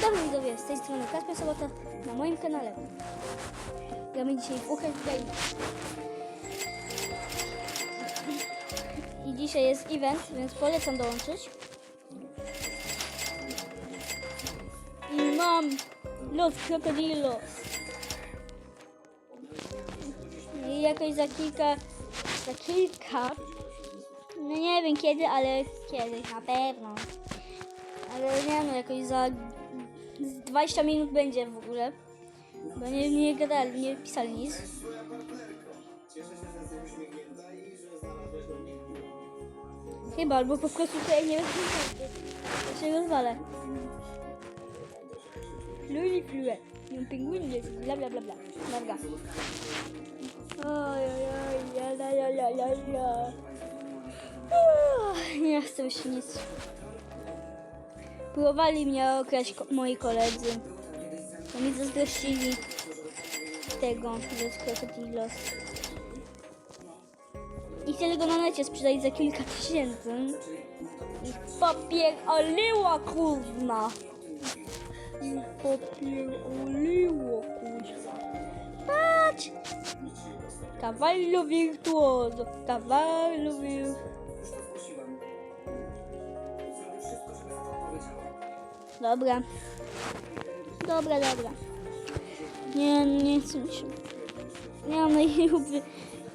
Dobry widzowie, z tej strony Kasper Sobota na moim kanale. Gramy dzisiaj w Game. I dzisiaj jest event, więc polecam dołączyć. I mam Los Crocodilo. I jakoś za kilka, za kilka, no nie wiem kiedy, ale kiedyś na pewno. Ale nie no, jakoś za z 20 minut będzie w ogóle. Bo nie, nie gadali, nie pisali nic. Chyba, albo po prostu tutaj nie wiem, to się rozwalę. Luli flue, un pingüin jest, bla bla bla bla. Dobra. Oj, ja, la, la, la. Uff, Nie chcę już nic. Próbowali mnie okraść ko- moi koledzy. To mi zazdrościli tego, że Crocodilos. I chcieli go na necie sprzedać za kilka tysięcy. I popierdoliło kurwa. I popierdoliło kurwa. Patrz! Cavallo virtuoso, cavallo virtuoso. Dobra. Dobra, dobra. Nie, nie chcę mi się. Nie mam na YouTube.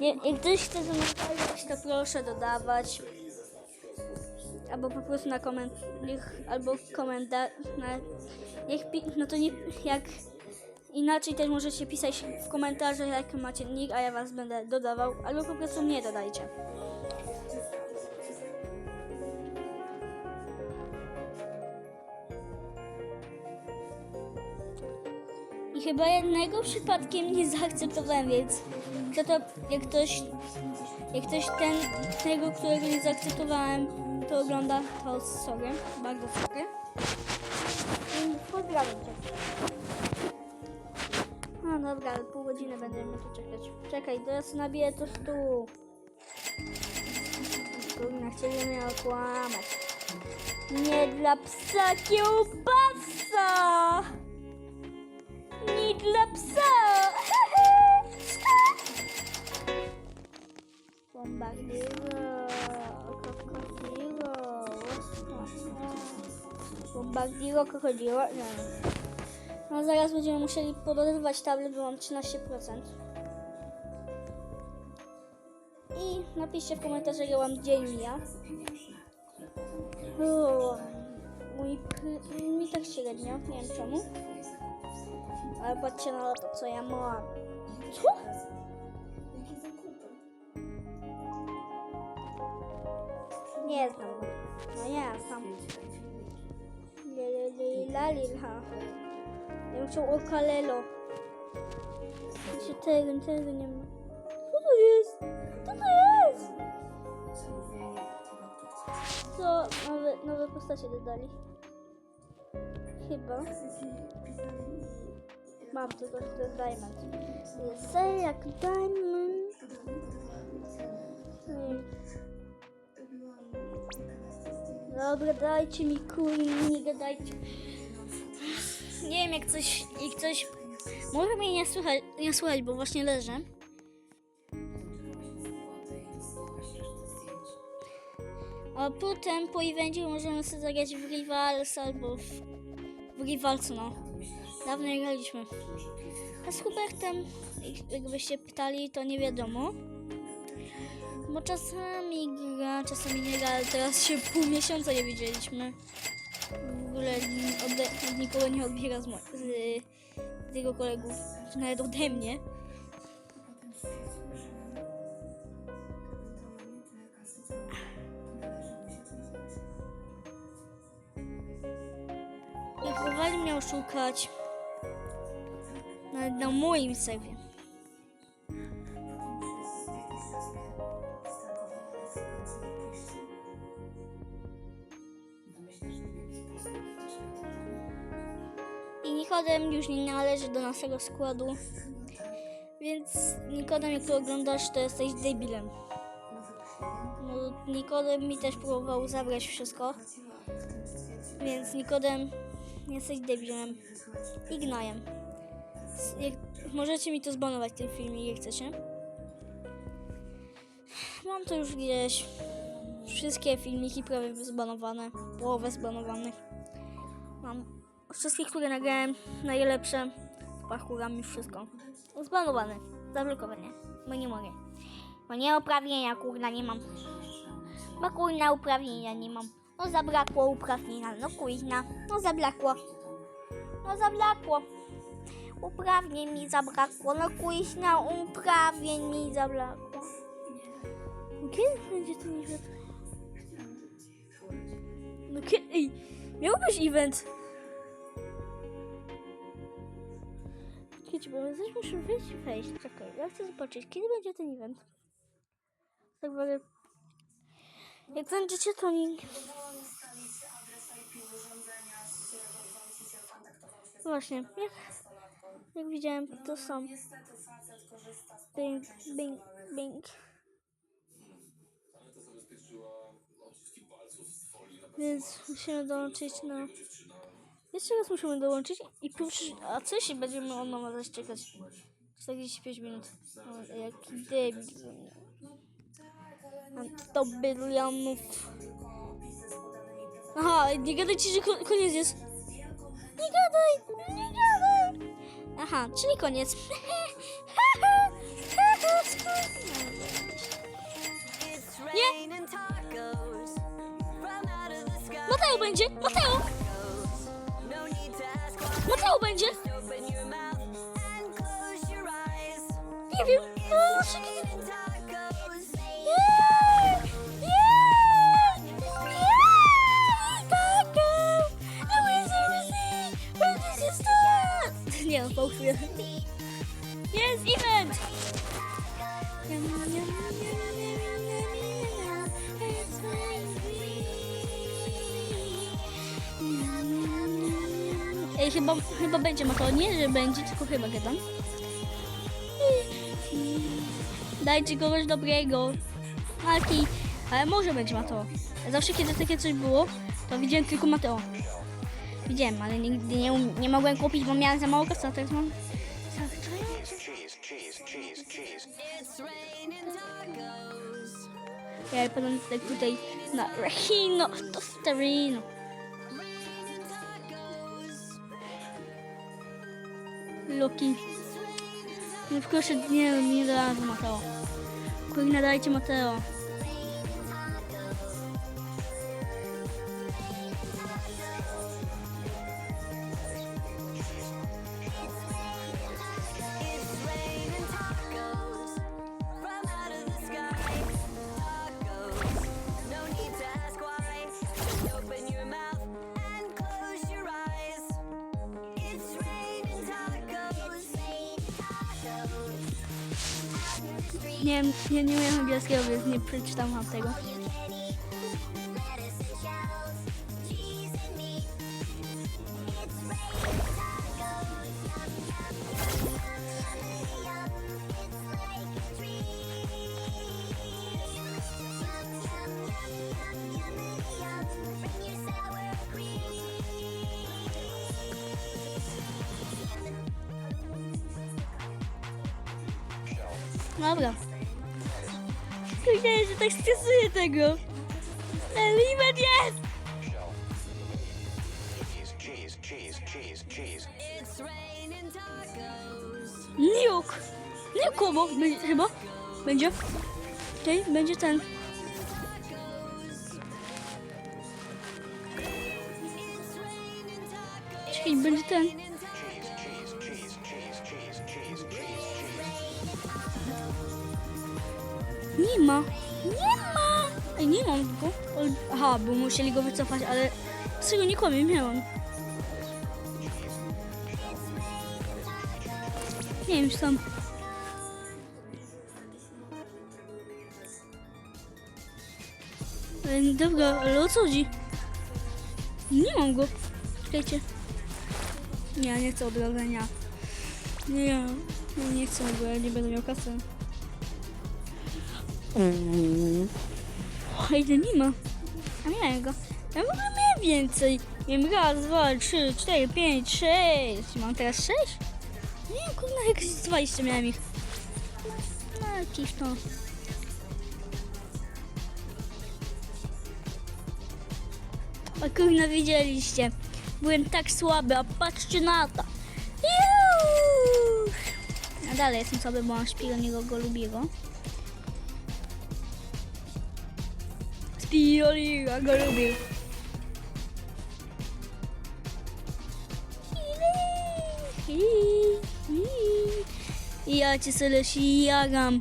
Nie, jak ktoś chce zanotować, to proszę dodawać. Albo po prostu na koment... Niech, albo komentarz. Na, niech pi, no to nie... Jak... Inaczej też możecie pisać w komentarzach, jak macie nick, a ja was będę dodawał. Albo po prostu mnie dodajcie. Chyba jednego przypadkiem nie zaakceptowałem, więc to to jak ktoś, jak ktoś ten, tego, którego nie zaakceptowałem, to ogląda, to sorry, bardzo sorry. Pozdrawiam cię. No dobra, ale pół godziny będziemy tu czekać. Czekaj, teraz nabiję to stół. Kurna, chcieli mnie okłamać. Nie dla psa kiełbasa! Bombardiro, krokodilo. Nie. No zaraz będziemy musieli podorywać tablet, bo mam 13%. I napiszcie w komentarzach, jak wam dzień. O, mój, mi tak średnio, nie wiem czemu. Ale patrzcie na to, co ja mam. Co? Nie znam. No nie znam. Bym chciał okalelo. Jeszcze tego, tego nie ma. Co to jest? Co to jest? Co? Nowe, nowe postacie dodali. Chyba. Mam tylko, że to jest diamond. Jest jak diamond. Hmm. Dobra, dajcie mi kuli, nie wiem, jak coś, jak coś... Może mnie nie słychać, nie słychać, bo właśnie leżę. A potem po evencie możemy sobie zagrać w Rivals albo w, w Rivalcu, no. Dawno nie graliśmy. A z Hubertem, jak- jakbyście pytali, to nie wiadomo. Bo czasami gra, czasami nie gra, ale teraz się pół miesiąca nie widzieliśmy. W ogóle nikogo nie odbiera z, z, z jego kolegów, nawet ode mnie. Próbowali mnie oszukać. Nawet na moim serwie. Nikodem już nie należy do naszego składu. Więc Nikodem, jak to oglądasz, to jesteś debilem. No, Nikodem mi też próbował zabrać wszystko. Więc Nikodem Jesteś debilem. I gnojem. S- Jak, możecie mi to zbanować ten filmik, jak chcecie. Mam to już gdzieś. Wszystkie filmiki prawie zbanowane. Połowę zbanowanych. Mam wszystkie, które nagrałem, najlepsze. Z parkurami wszystko. Zbanowane. Zablokowane. Bo nie mogę. Bo nie uprawnienia, kurna, nie mam. Bo kurna uprawnienia nie mam. No zabrakło uprawnienia. No kurna. No zabrakło. No zabrakło. Uprawnień mi zabrakło. No kurna, uprawnień mi zabrakło. Kiedy będzie ten event? No kiedy? Ej, miał być event. Czekajcie, bo ja coś muszę wyjść wejść. Czekaj, ja chcę zobaczyć, kiedy będzie ten event. Tak uwaga. Jak będziecie to nie... Właśnie, jak, jak widziałem, to są. Bing, bing, bing. Więc musimy dołączyć na... Jeszcze raz musimy dołączyć i pierwszy... A co jeśli będziemy od nowa zaś czekać? 45 minut. O, jaki debil. Mam 100 bilionów. Aha, nie gadajcie, że ko- koniec jest. Nie gadaj, nie gadaj. Aha, czyli koniec. Nie, Mateo będzie, Mateo, Mateo będzie. Nie wiem. O, szybko. Yeah! Yeah! Yeah! Taco! I wish Ej, chyba, chyba będzie ma to. Nie, że będzie, tylko chyba gadam. Dajcie kogoś dobrego. Mati. Ale może będzie Mateo. Zawsze kiedy takie coś było, to widziałem tylko Mateo. Widziałem, ale nigdy nie, um- nie mogłem kupić, bo miałem za mało kasy, a teraz mam... Ja potem tutaj na Rehino, to Starino. Loki. No proszę, nie, nie dajcie Mateo. Kurna, dajcie Mateo. Nie, nie, nie umiem angielskiego, więc nie przeczytam wam tego. Dobra. Kurde, że tak stresuję tego. Event jest! Niuk! Niuk obok, będzie, chyba. Będzie. Okej, będzie ten. Czekaj, będzie ten. Nie ma. Nie ma! Ej, nie mam go. Aha, bo musieli go wycofać, ale z tego nie kłamię, miałam. Nie wiem, czy tam. Dobra, ale o co chodzi? Nie mam go. Czekajcie. Nie, nie chcę odradzenia. Nie, nie chcę, bo ja nie będę miał kasy. Ej, to nie ma. A miałem go. Ja w ogóle miałem więcej. Wiem raz, dwa, trzy, cztery, pięć, sześć. Mam teraz sześć? Nie, kurna, jakieś 20 miałem ich. No, jakiś to. O kurna, widzieliście. Byłem tak słaby, a patrzcie na to. Juuu! A dalej jestem słaby, bo mam szpioniego go lubiego. Spioniga go lubił. I ja cię sobie jagam.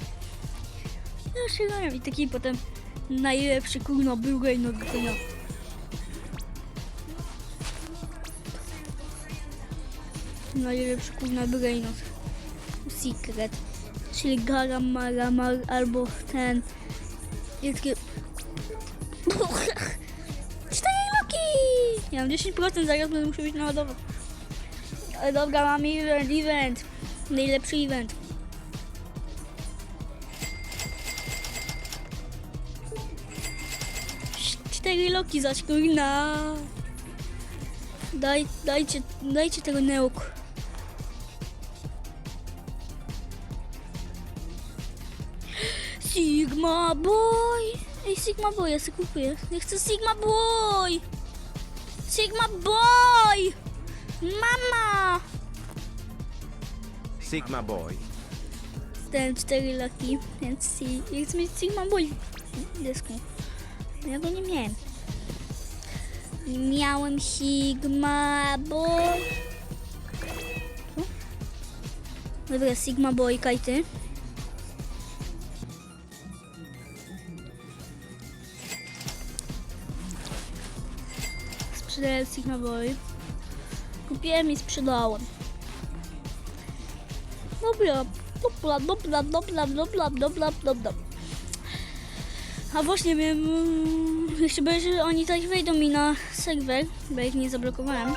Ja się jagam i taki potem najlepszy kurno był no gryno. Najlepszy kurna brainot. Secret. Czyli garam, maramar albo ten. I Ja mam 10%, zaraz będę musiał być naładować. Dobra, mam event, event. Najlepszy event. Cz- Cztery loki zaś kurna. Daj, dajcie, dajcie tego neuk. Sigma Boy! Ej, Sigma Boy, ja sobie kupuję. Ja chcę Sigma Boy! Sigma Boy! Mama! Sigma Boy. Ten cztery laki, więc si- ja chcę mieć Sigma Boy dysku. Ja go nie miałem. Miałem Sigma Boy. Dobra, Sigma Boy, kajty. Sigma Boy. Kupiłem i sprzedałem. Dobra, dobra, dobra, dobra, dobra, dobra, dobra. A właśnie wiem, mm, jeszcze będzie, oni tak wejdą mi na serwer, bo ich nie zablokowałem.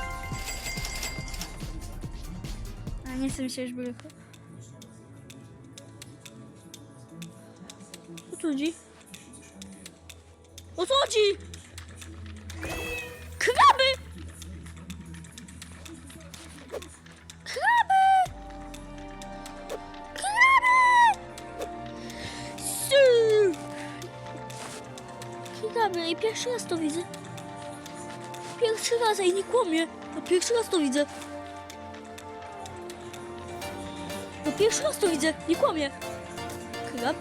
A nie chcę mi się już blokować. O co chodzi? O co chodzi? Kraby, i pierwszy raz to widzę. Pierwszy raz, ej, nie kłamie. No pierwszy raz to widzę. No pierwszy raz to widzę, nie kłamie. Krab?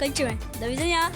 跟主人，你的名字呀？